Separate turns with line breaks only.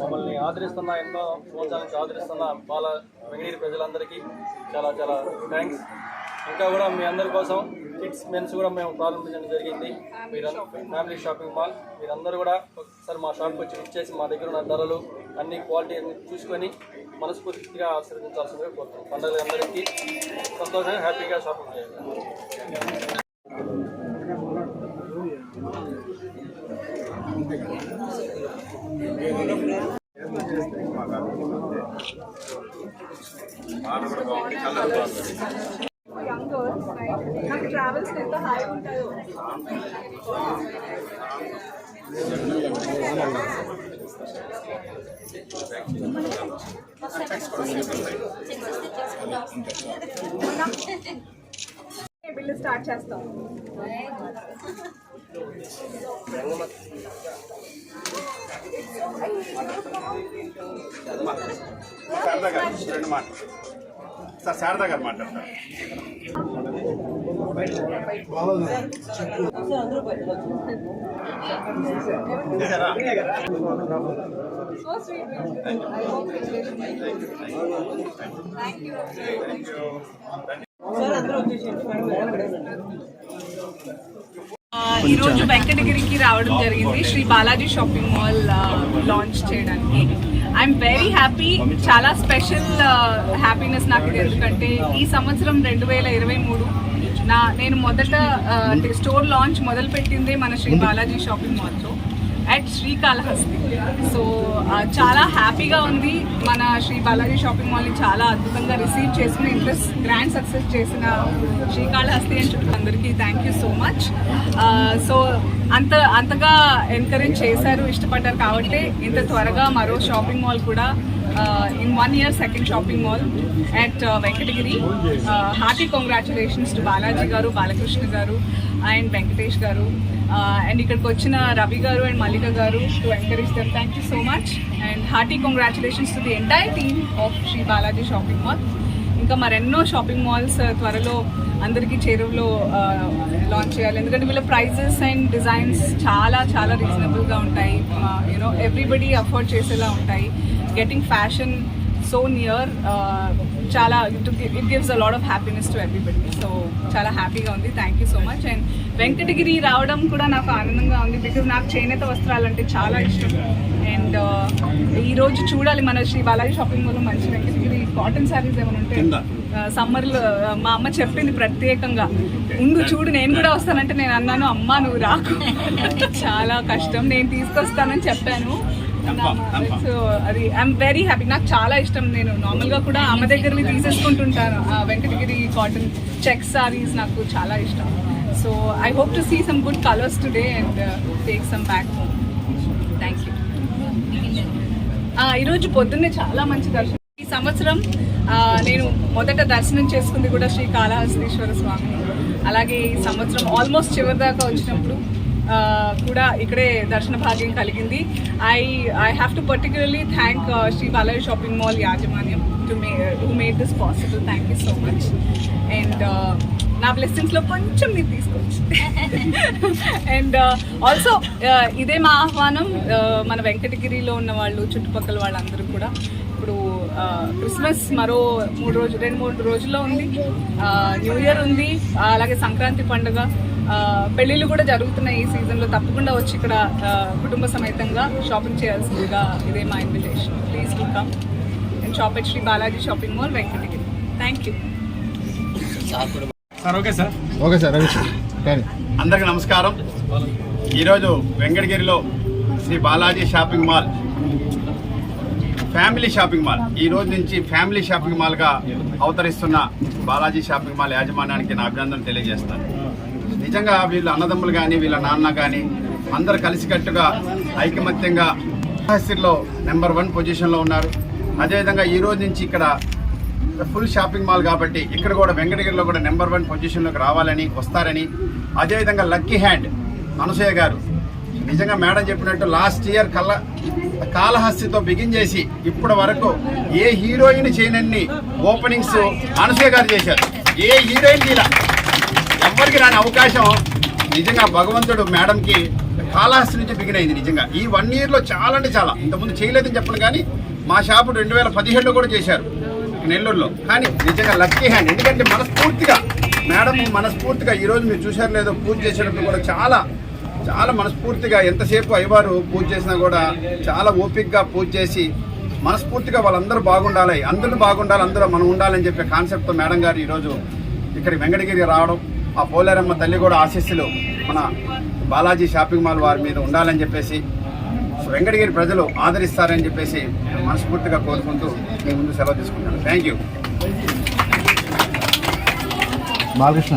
మమ్మల్ని ఆదరిస్తున్న ఎన్నో సంవత్సరాల ఆదరిస్తున్న బాల వెంగళీరు ప్రజలందరికీ చాలా చాలా థ్యాంక్స్ ఇంకా కూడా మీ అందరి కోసం కిడ్స్ మెన్స్ కూడా మేము ప్రారంభించడం జరిగింది. మీరందరూ ఫ్యామిలీ షాపింగ్ మాల్ మీరందరూ కూడా ఒకసారి మా షాప్కి వచ్చి ఇచ్చేసి మా దగ్గర ఉన్న ధరలు అన్ని క్వాలిటీ అన్ని చూసుకొని మనస్ఫూర్తిగా ఆశీర్వదించాల్సిందిగా కోరుతున్నాం. పండుగ అందరికీ సంతోషంగా హ్యాపీగా షాపింగ్ చేయాలి
యంగ్ గర్ల్స్ నాకు ట్రావెల్స్ ఎంత హాయి ఉంటాయో బిల్లు స్టార్ట్ చేస్తాం?
శారదా గారు రెండు మాట సార్ శారదా గారు మాట్లాడతారు.
ఈరోజు వెంకటగిరికి రావడం జరిగింది. Shri Balaji shopping mall launch చేయడానికి. ఐఎమ్ వెరీ హ్యాపీ చాలా స్పెషల్ హ్యాపీనెస్ నాకు ఎందుకంటే ఈ సంవత్సరం రెండు వేల ఇరవై మూడు నా నేను మొదట అంటే స్టోర్ లాంచ్ మొదలు పెట్టిందే మన శ్రీ బాలాజీ షాపింగ్ మాల్తో అట్ శ్రీకాళహస్తి సో చాలా హ్యాపీగా ఉంది. మన శ్రీ బాలాజీ షాపింగ్ మాల్ని చాలా అద్భుతంగా రిసీవ్ చేసుకుని ఇంట్రెస్ట్ గ్రాండ్ సక్సెస్ చేసిన శ్రీకాళహస్తి అని చుట్టూ అందరికీ thank you so much so అంత అంతగా ఎంకరేజ్ చేశారు ఇష్టపడ్డారు కాబట్టి ఇంత త్వరగా మరో షాపింగ్ మాల్ కూడా in one year second shopping mall at Venkatagiri hearty congratulations to Balaji garu Balakrishna garu and Venkatesh గారు అండ్ ఇక్కడికి వచ్చిన Ravi garu and Mallika garu to encourage their thank you so much and hearty congratulations to the entire team of Shri Balaji shopping mall ఇంకా మరెన్నో shopping malls త్వరలో అందరికీ చేరువలో launch చేయాలి ఎందుకంటే వీళ్ళ ప్రైజెస్ అండ్ డిజైన్స్ చాలా చాలా రీజనబుల్గా ఉంటాయి యూనో ఎవ్రీబడి అఫోర్డ్ చేసేలా ఉంటాయి గెటింగ్ ఫ్యాషన్ సో నియర్ చాలా it gives a lot of happiness to everybody so చాలా హ్యాపీగా ఉంది thank you so much and Venkatagiri రావడం కూడా నాకు ఆనందంగా ఉంది బికాజ్ నాకు చేనేత వస్త్రాలు అంటే చాలా ఇష్టం. అండ్ ఈ రోజు చూడాలి మన శ్రీ బాలాజీ షాపింగ్ మాల్ మంచి వెంకటగిరి కాటన్ శారీస్ ఏమైనా ఉంటే సమ్మర్లో మా అమ్మ చెప్పింది ప్రత్యేకంగా. ముందు చూడు నేను కూడా వస్తానంటే నేను అన్నాను అమ్మ నువ్వు రాకు. చాలా కష్టం. నేను తీసుకొస్తానని చెప్పాను. సో అది ఐఎమ్ వెరీ హ్యాపీ నాకు చాలా ఇష్టం. నేను నార్మల్గా కూడా అమ్మ దగ్గరని తీసేసుకుంటుంటాను వెంకటగిరి కాటన్ చెక్ సారీస్ నాకు చాలా ఇష్టం. So I hope to see some good colours today and take some back home thank you ఈరోజు పొద్దున్నే చాలా మంచి దర్శనం. ఈ సంవత్సరం నేను మొదట దర్శనం చేసుకుంది కూడా శ్రీ కాళహస్తీశ్వర స్వామిని అలాగే ఈ సంవత్సరం ఆల్మోస్ట్ చివరి దాకా వచ్చినప్పుడు కూడా ఇక్కడే దర్శన భాగ్యం కలిగింది. I I have to particularly thank Shri Balaji shopping mall యాజమాన్యం to me to made this possible thank you so much and నా బ్లెస్సింగ్స్లో కొంచెం మీరు తీసుకోవచ్చు. అండ్ ఆల్సో ఇదే మా ఆహ్వానం uh, మన వెంకటగిరిలో ఉన్న వాళ్ళు చుట్టుపక్కల వాళ్ళందరూ కూడా. క్రిస్మస్ మరో మూడు రోజులు రెండు మూడు రోజుల్లో ఉంది. న్యూ ఇయర్ ఉంది. అలాగే సంక్రాంతి పండుగ. పెళ్ళిళ్ళు కూడా జరుగుతున్నాయి ఈ సీజన్లో. తప్పకుండా వచ్చి ఇక్కడ కుటుంబ సమేతంగా షాపింగ్ చేయాల్సిందిగా ఇదే మా invitation please to come and shop at Shri Balaji shopping mall Venkatagiri thank you
sir okay sir
okay sir Ravi sir
అందరికీ నమస్కారం. ఈరోజు వెంకటగిరిలో Shri Balaji shopping mall family shopping mall. ఈ రోజు నుంచి ఫ్యామిలీ షాపింగ్ మాల్గా అవతరిస్తున్న బాలాజీ షాపింగ్ మాల్ యాజమాన్యానికి నా అభినందన తెలియజేస్తాను. నిజంగా వీళ్ళు అన్నదమ్ములు కానీ వీళ్ళ నాన్న కానీ అందరు కలిసికట్టుగా ఐకమత్యంగా లో నెంబర్ వన్ పొజిషన్లో ఉన్నారు. అదేవిధంగా ఈ రోజు నుంచి ఇక్కడ ఫుల్ షాపింగ్ మాల్ కాబట్టి ఇక్కడ కూడా వెంకటగిరిలో కూడా నెంబర్ వన్ పొజిషన్లోకి రావాలని వస్తారని అదేవిధంగా లక్కీ హ్యాండ్ అనసూయ గారు నిజంగా మేడం చెప్పినట్టు లాస్ట్ ఇయర్ కళ్ళ కాళహస్తితో బిగిన్ చేసి ఇప్పటి వరకు ఏ హీరోయిన్ చేయనన్ని ఓపెనింగ్స్ అనసూయ గారు చేశారు. ఏ హీరోయిన్ ఇలా ఎవరికి రాని అవకాశం నిజంగా భగవంతుడు మేడంకి కాళహస్తి నుంచి బిగిన్ అయింది నిజంగా. ఈ వన్ ఇయర్లో చాలా అంటే చాలా. ఇంతకుముందు చేయలేదని చెప్పను కానీ మా షాపు రెండు వేల పదిహేడులో కూడా చేశారు నెల్లూరులో. కానీ నిజంగా లక్కీ హ్యాండ్. ఎందుకంటే మనస్ఫూర్తిగా మేడం మనస్ఫూర్తిగా ఈరోజు మీరు చూశారు లేదో పూజ చేసేటప్పుడు కూడా చాలా చాలా మనస్ఫూర్తిగా ఎంతసేపు అయ్యవారు పూజ చేసినా కూడా చాలా ఓపికగా పూజ చేసి మనస్ఫూర్తిగా వాళ్ళందరూ బాగుండాలి అందరూ బాగుండాలి అందరూ మనం ఉండాలని చెప్పే కాన్సెప్ట్తో మేడం గారు ఈరోజు ఇక్కడ వెంకటగిరి రావడం ఆ పోలేరమ్మ తల్లి కూడా ఆశీస్సులు మన బాలాజీ షాపింగ్ మాల్ వారి మీద ఉండాలని చెప్పేసి వెంకటగిరి ప్రజలు ఆదరిస్తారని చెప్పేసి మనస్ఫూర్తిగా కోరుకుంటూ మీ ముందు సెలవు తీసుకుంటాను థ్యాంక్ యూ
బాలకృష్ణ